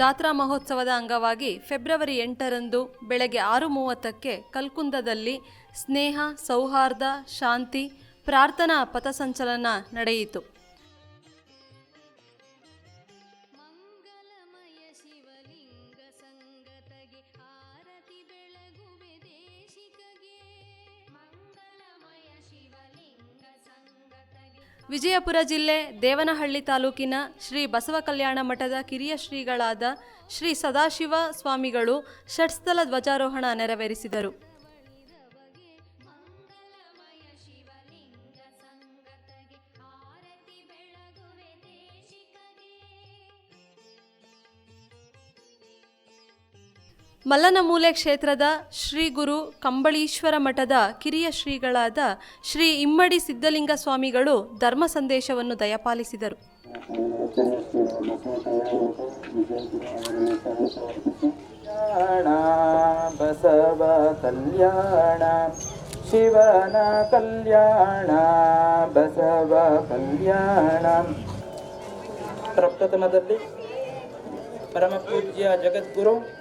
ಜಾತ್ರಾ ಮಹೋತ್ಸವದ ಅಂಗವಾಗಿ ಫೆಬ್ರವರಿ ಎಂಟರಂದು ಬೆಳಗ್ಗೆ ಆರು ಮೂವತ್ತಕ್ಕೆ ಕಲ್ಕುಂದದಲ್ಲಿ ಸ್ನೇಹ, ಸೌಹಾರ್ದ, ಶಾಂತಿ, ಪ್ರಾರ್ಥನಾ ಪಥಸಂಚಲನ ನಡೆಯಿತು. ವಿಜಯಪುರ ಜಿಲ್ಲೆ ದೇವನಹಳ್ಳಿ ತಾಲೂಕಿನ ಶ್ರೀ ಬಸವ ಕಲ್ಯಾಣ ಮಠದ ಕಿರಿಯ ಶ್ರೀಗಳಾದ ಶ್ರೀ ಸದಾಶಿವ ಸ್ವಾಮಿಗಳು ಷಟ್ಸ್ಥಲ ಧ್ವಜಾರೋಹಣ ನೆರವೇರಿಸಿದರು. ಮಲ್ಲನಮೂಲೆ ಕ್ಷೇತ್ರದ ಶ್ರೀ ಗುರು ಕಂಬಳೀಶ್ವರ ಮಠದ ಕಿರಿಯ ಶ್ರೀಗಳಾದ ಶ್ರೀ ಇಮ್ಮಡಿ ಸಿದ್ಧಲಿಂಗ ಸ್ವಾಮಿಗಳು ಧರ್ಮ ಸಂದೇಶವನ್ನು ದಯಪಾಲಿಸಿದರು. ಕಲ್ಯಾಣ ಬಸವ ಕಲ್ಯಾಣ ಶಿವನ ಕಲ್ಯಾಣ ಬಸವ ಕಲ್ಯಾಣ. ಪ್ರಪ್ರಥಮದಲ್ಲಿ ಪರಮ ಪೂಜ್ಯ ಜಗದ್ಗುರು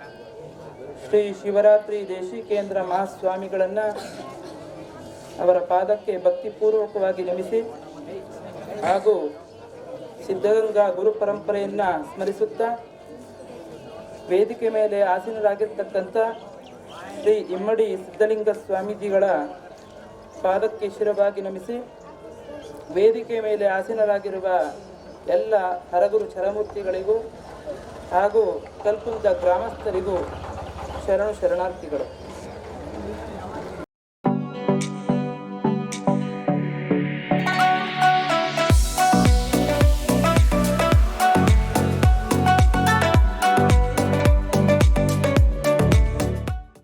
ಶ್ರೀ ಶಿವರಾತ್ರಿ ದೇಶಿಕೇಂದ್ರ ಮಹಾಸ್ವಾಮಿಗಳನ್ನು ಅವರ ಪಾದಕ್ಕೆ ಭಕ್ತಿಪೂರ್ವಕವಾಗಿ ನಮಿಸಿ ಹಾಗೂ ಸಿದ್ಧಗಂಗಾ ಗುರು ಪರಂಪರೆಯನ್ನು ಸ್ಮರಿಸುತ್ತಾ ವೇದಿಕೆ ಮೇಲೆ ಆಸೀನರಾಗಿರ್ತಕ್ಕಂಥ ಶ್ರೀ ಇಮ್ಮಡಿ ಸಿದ್ಧಲಿಂಗ ಸ್ವಾಮೀಜಿಗಳ ಪಾದಕ್ಕೆ ಶಿರವಾಗಿ ನಮಿಸಿ ವೇದಿಕೆ ಮೇಲೆ ಆಸೀನರಾಗಿರುವ ಎಲ್ಲ ಹರಗುರು ಚರಮೂರ್ತಿಗಳಿಗೂ ಹಾಗೂ ಕಲ್ಪುಂದ ಗ್ರಾಮಸ್ಥರಿಗೂ ಶರಣು ಶರಣಾರ್ಥಿಗಳು